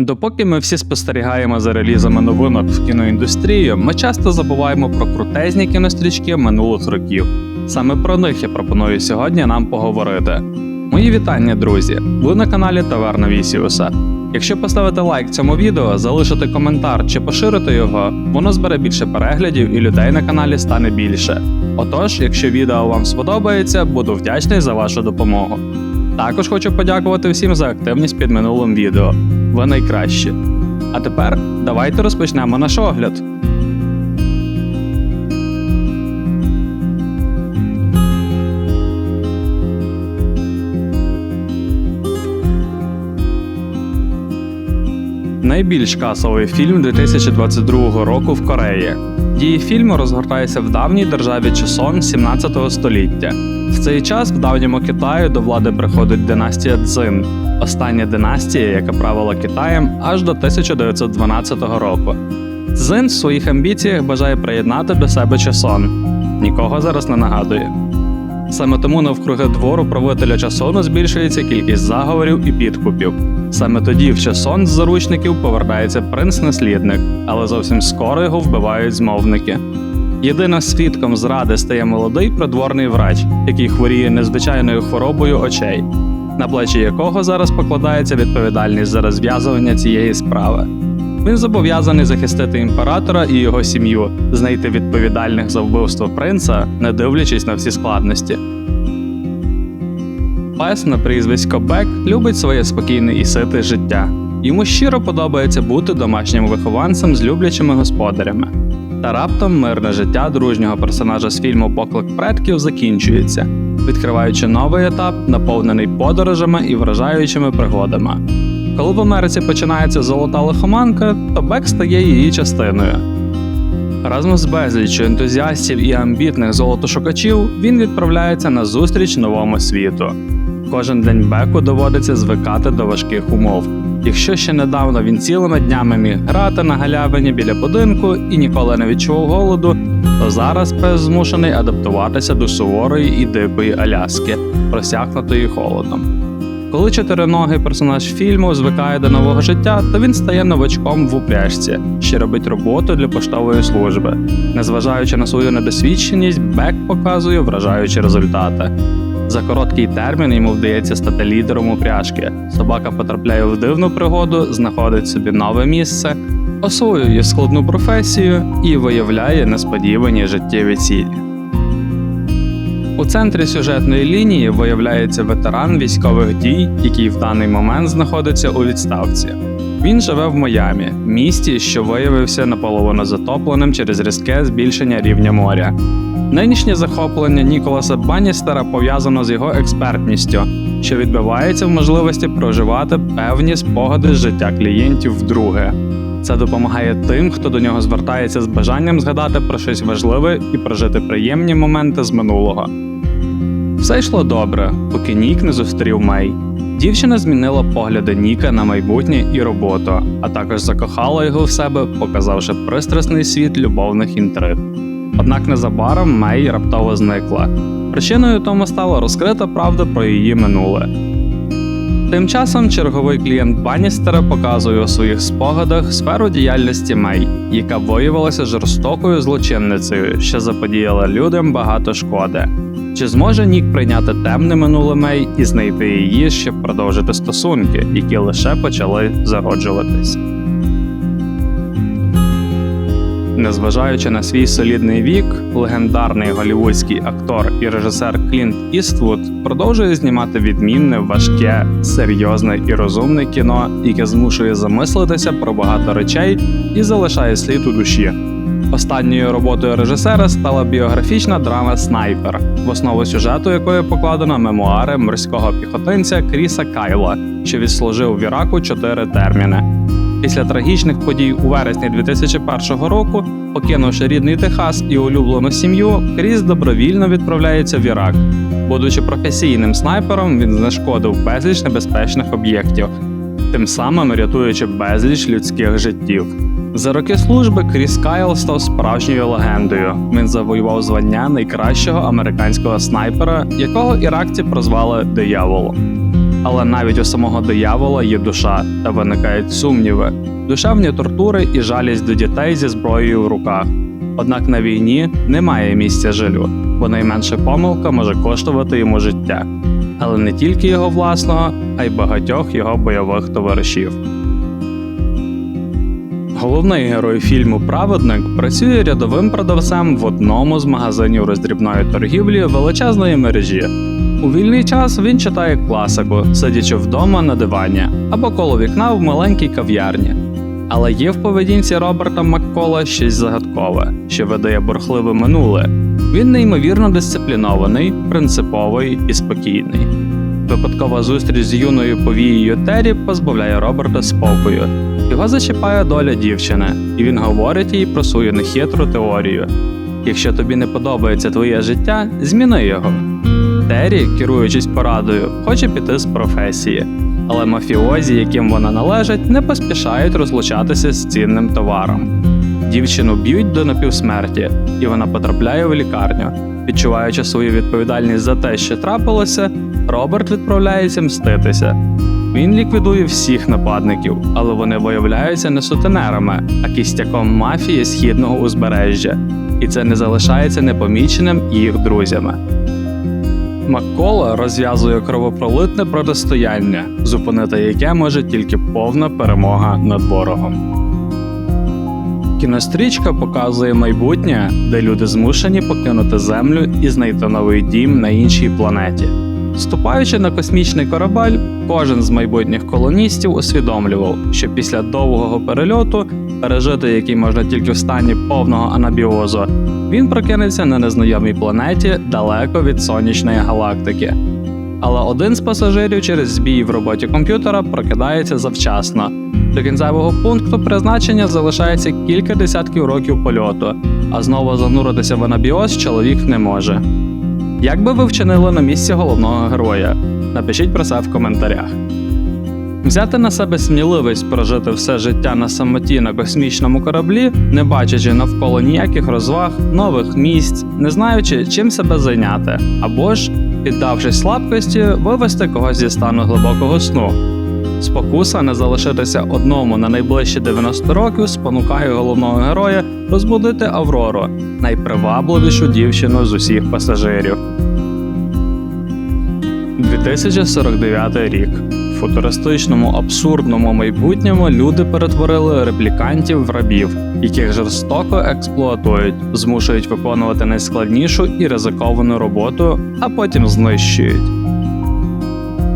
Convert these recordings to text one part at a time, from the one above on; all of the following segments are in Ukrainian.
Допоки ми всі спостерігаємо за релізами новинок в кіноіндустрії, ми часто забуваємо про крутезні кінострічки минулих років. Саме про них я пропоную сьогодні нам поговорити. Мої вітання, друзі! Ви на каналі Таверна Вісіуса. Якщо поставити лайк цьому відео, залишити коментар чи поширити його, воно збере більше переглядів і людей на каналі стане більше. Отож, якщо відео вам сподобається, буду вдячний за вашу допомогу. Також хочу подякувати всім за активність під минулим відео. Ви найкращі. А тепер давайте розпочнемо наш огляд. Найбільш касовий фільм 2022 року в Кореї. Дії фільму розгортаються в давній державі Чосон 17 століття. В цей час в давньому Китаї до влади приходить династія Цзин, остання династія, яка правила Китаєм аж до 1912 року. Цзин в своїх амбіціях бажає приєднати до себе Чосон. Нікого зараз не нагадує. Саме тому навкруги двору правителя Часону збільшується кількість заговорів і підкупів. Саме тоді в Часон з заручників повертається принц-наслідник, але зовсім скоро його вбивають змовники. Єдиним свідком зради стає молодий придворний врач, який хворіє незвичайною хворобою очей, на плечі якого зараз покладається відповідальність за розв'язування цієї справи. Він зобов'язаний захистити імператора і його сім'ю, знайти відповідальних за вбивство принца, не дивлячись на всі складності. Пес на прізвисько Бек любить своє спокійне і сите життя. Йому щиро подобається бути домашнім вихованцем з люблячими господарями. Та раптом мирне життя дружнього персонажа з фільму Поклик предків закінчується, відкриваючи новий етап, наповнений подорожами і вражаючими пригодами. Коли в Америці починається золота лихоманка, то Бек стає її частиною. Разом з безліччю ентузіастів і амбітних золотошукачів він відправляється на зустріч новому світу. Кожен день Беку доводиться звикати до важких умов. Якщо ще недавно він цілими днями міг грати на галявині біля будинку і ніколи не відчув голоду, то зараз пес змушений адаптуватися до суворої і дикої Аляски, просякнутої холодом. Коли чотириногий персонаж фільму звикає до нового життя, то він стає новачком в упряжці, що робить роботу для поштової служби. Незважаючи на свою недосвідченість, Бек показує вражаючі результати. За короткий термін йому вдається стати лідером упряжки. Собака потрапляє в дивну пригоду, знаходить собі нове місце, освоює складну професію і виявляє несподівані життєві цілі. У центрі сюжетної лінії виявляється ветеран військових дій, який в даний момент знаходиться у відставці. Він живе в Майамі, місті, що виявився наполовину затопленим через різке збільшення рівня моря. Нинішнє захоплення Ніколаса Банністера пов'язано з його експертністю, що відбивається в можливості проживати певні спогади з життя клієнтів вдруге. Це допомагає тим, хто до нього звертається з бажанням згадати про щось важливе і прожити приємні моменти з минулого. Все йшло добре, поки Нік не зустрів Мей. Дівчина змінила погляди Ніка на майбутнє і роботу, а також закохала його в себе, показавши пристрасний світ любовних інтриг. Однак незабаром Мей раптово зникла. Причиною тому стала розкрита правда про її минуле. Тим часом черговий клієнт Банністера показує у своїх спогадах сферу діяльності Мей, яка виявилася жорстокою злочинницею, що заподіяла людям багато шкоди. Чи зможе Нік прийняти темне минуле Мей і знайти її, щоб продовжити стосунки, які лише почали зароджуватись? Незважаючи на свій солідний вік, легендарний голівудський актор і режисер Клінт Іствуд продовжує знімати відмінне, важке, серйозне і розумне кіно, яке змушує замислитися про багато речей і залишає слід у душі. Останньою роботою режисера стала біографічна драма Снайпер, в основу сюжету якої покладено мемуари морського піхотинця Кріса Кайла, що відслужив в Іраку чотири терміни. Після трагічних подій у вересні 2001 року, покинувши рідний Техас і улюблену сім'ю, Кріс добровільно відправляється в Ірак. Будучи професійним снайпером, він знешкодив безліч небезпечних об'єктів, тим самим рятуючи безліч людських життів. За роки служби Кріс Кайл став справжньою легендою. Він завоював звання найкращого американського снайпера, якого іракці прозвали дияволом. Але навіть у самого диявола є душа та виникають сумніви, душевні тортури і жалість до дітей зі зброєю в руках. Однак на війні немає місця жалю, бо найменша помилка може коштувати йому життя, але не тільки його власного, а й багатьох його бойових товаришів. Головний герой фільму Праведник працює рядовим продавцем в одному з магазинів роздрібної торгівлі величезної мережі. У вільний час він читає класику, сидячи вдома на дивані або коло вікна в маленькій кав'ярні. Але є в поведінці Роберта Маккола щось загадкове, що видає бурхливе минуле. Він неймовірно дисциплінований, принциповий і спокійний. Випадкова зустріч з юною повією Террі позбавляє Роберта спокою. Його зачіпає доля дівчини, і він говорить їй про свою нехитру теорію. Якщо тобі не подобається твоє життя, зміни його. Террі, керуючись порадою, хоче піти з професії, але мафіозі, яким вона належить, не поспішають розлучатися з цінним товаром. Дівчину б'ють до напівсмерті, і вона потрапляє в лікарню. Відчуваючи свою відповідальність за те, що трапилося, Роберт відправляється мститися. Він ліквідує всіх нападників, але вони виявляються не сутенерами, а кістяком мафії східного узбережжя, і це не залишається непоміченим їх друзями. Маккола розв'язує кровопролитне протистояння, зупинити яке може тільки повна перемога над ворогом. Кінострічка показує майбутнє, де люди змушені покинути землю і знайти новий дім на іншій планеті. Вступаючи на космічний корабель, кожен з майбутніх колоністів усвідомлював, що після довгого перельоту, пережити який можна тільки в стані повного анабіозу, він прокинеться на незнайомій планеті далеко від сонячної галактики. Але один з пасажирів через збій в роботі комп'ютера прокидається завчасно. До кінцевого пункту призначення залишається кілька десятків років польоту, а знову зануритися в анабіоз чоловік не може. Як би ви вчинили на місці головного героя? Напишіть про це в коментарях. Взяти на себе сміливість прожити все життя на самоті на космічному кораблі, не бачачи навколо ніяких розваг, нових місць, не знаючи, чим себе зайняти, або ж, піддавшись слабкості, вивести когось зі стану глибокого сну. Спокуса не залишитися одному на найближчі 90 років спонукає головного героя розбудити Аврору, найпривабливішу дівчину з усіх пасажирів. 2049 рік. В футуристичному абсурдному майбутньому люди перетворили реплікантів в рабів, яких жорстоко експлуатують, змушують виконувати найскладнішу і ризиковану роботу, а потім знищують.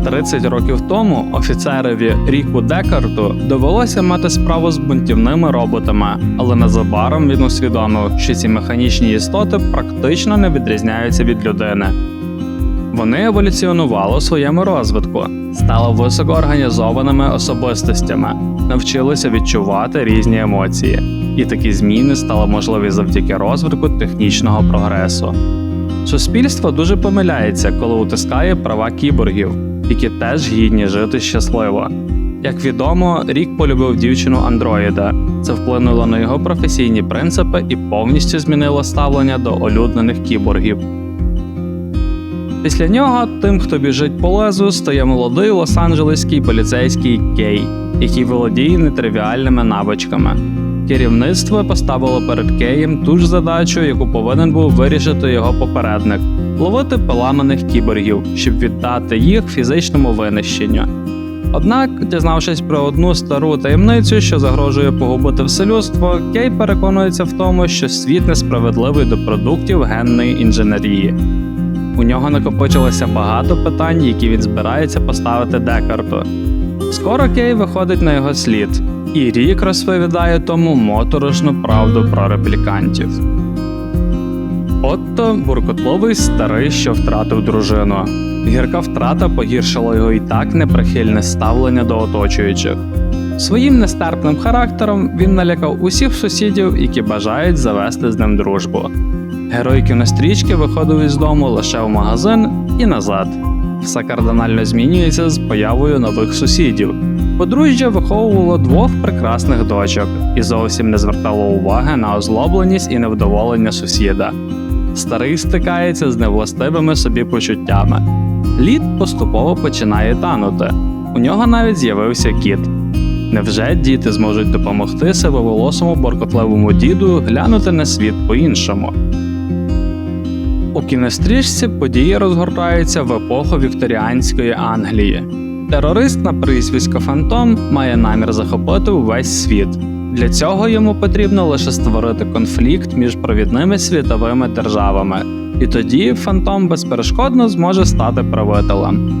30 років тому офіцерові Ріку Декарту довелося мати справу з бунтівними роботами, але незабаром він усвідомив, що ці механічні істоти практично не відрізняються від людини. Вони еволюціонували у своєму розвитку, стали високоорганізованими особистостями, навчилися відчувати різні емоції, і такі зміни стали можливі завдяки розвитку технічного прогресу. Суспільство дуже помиляється, коли утискає права кіборгів, які теж гідні жити щасливо. Як відомо, рік полюбив дівчину андроїда. Це вплинуло на його професійні принципи і повністю змінило ставлення до улюблених кіборгів. Після нього тим, хто біжить по лезу, стає молодий лос-анджелеський поліцейський Кей, який володіє нетривіальними навичками. Керівництво поставило перед Кеєм ту ж задачу, яку повинен був вирішити його попередник ловити поламаних кіборгів, щоб віддати їх фізичному винищенню. Однак, дізнавшись про одну стару таємницю, що загрожує погубити все людство, Кей переконується в тому, що світ несправедливий до продуктів генної інженерії. У нього накопичилося багато питань, які він збирається поставити Декарту. Скоро Кей виходить на його слід, і Рік розповідає тому моторошну правду про реплікантів. Отто буркотливий старий, що втратив дружину. Гірка втрата погіршила його і так неприхильне ставлення до оточуючих. Своїм нестерпним характером він налякав усіх сусідів, які бажають завести з ним дружбу. Герой кінострічки виходив із дому лише в магазин і назад. Все кардинально змінюється з появою нових сусідів. Подружжя виховувало двох прекрасних дочок і зовсім не звертало уваги на озлобленість і невдоволення сусіда. Старий стикається з невластивими собі почуттями. Лід поступово починає танути. У нього навіть з'явився кіт. Невже діти зможуть допомогти сивоволосому боркотливому діду глянути на світ по-іншому? У кінострічці події розгортаються в епоху вікторіанської Англії. Терорист на прізвисько Фантом має намір захопити увесь світ. Для цього йому потрібно лише створити конфлікт між провідними світовими державами, і тоді Фантом безперешкодно зможе стати правителем.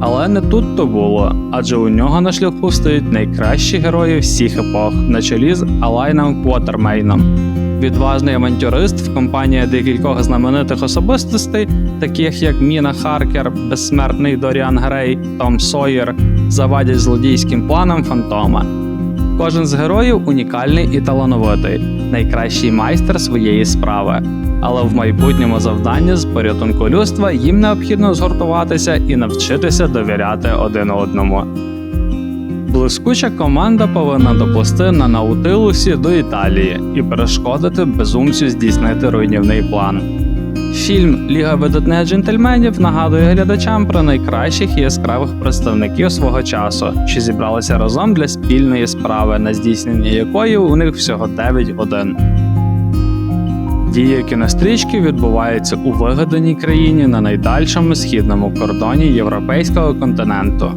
Але не тут то було, адже у нього на шляху стоять найкращі герої всіх епох, на чолі з Алайном Квотермейном. Відважний авантюрист в компанії декількох знаменитих особистостей, таких як Міна Харкер, безсмертний Доріан Грей, Том Сойер, завадять злодійським планам Фантома. Кожен з героїв унікальний і талановитий, найкращий майстер своєї справи. Але в майбутньому завданні з порятунку людства їм необхідно згуртуватися і навчитися довіряти один одному. Блискуча команда повинна доплисти на Наутилусі до Італії і перешкодити безумцю здійснити руйнівний план. Фільм Ліга видатних джентльменів нагадує глядачам про найкращих і яскравих представників свого часу, що зібралися разом для спільної справи, на здійснення якої у них всього 9 годин. Дія кінострічки відбувається у вигаданій країні на найдальшому східному кордоні європейського континенту.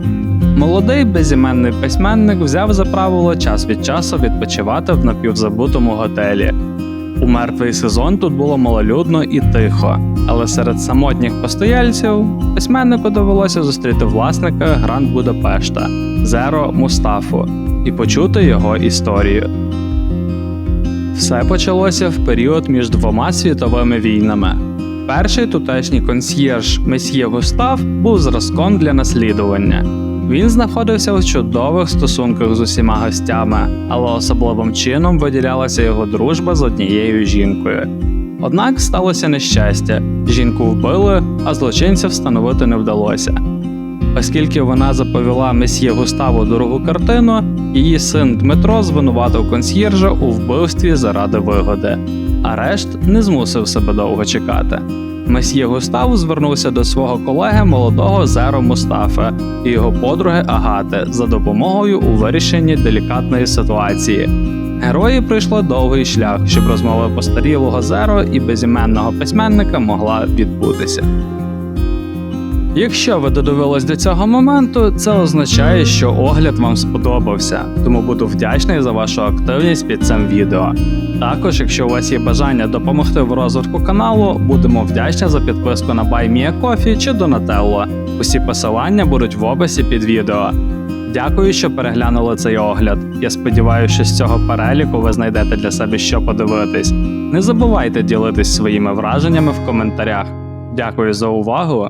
Молодий безіменний письменник взяв за правило час від часу відпочивати в напівзабутому готелі. У мертвий сезон тут було малолюдно і тихо, але серед самотніх постояльців письменнику довелося зустріти власника Гранд Будапешта Зеро Мустафу і почути його історію. Все почалося в період між двома світовими війнами. Перший тутешній консьєрж месьє Густав був зразком для наслідування. Він знаходився в чудових стосунках з усіма гостями, але особливим чином виділялася його дружба з однією жінкою. Однак сталося нещастя: жінку вбили, а злочинця встановити не вдалося. Оскільки вона заповіла месьє Густаву дорогу картину, її син Дмитро звинуватив консьєржа у вбивстві заради вигоди. Арешт не змусив себе довго чекати. Месьє Густав звернувся до свого колеги молодого Зеро Мустафи і його подруги Агати за допомогою у вирішенні делікатної ситуації. Герої пройшли довгий шлях, щоб розмова постарілого Зеро і безіменного письменника могла відбутися. Якщо ви додивились до цього моменту, це означає, що огляд вам сподобався, тому буду вдячний за вашу активність під цим відео. Також, якщо у вас є бажання допомогти в розвитку каналу, будемо вдячні за підписку на BuyMeACoffee чи Donatello. Усі посилання будуть в описі під відео. Дякую, що переглянули цей огляд. Я сподіваюся, що з цього переліку ви знайдете для себе що подивитись. Не забувайте ділитись своїми враженнями в коментарях. Дякую за увагу.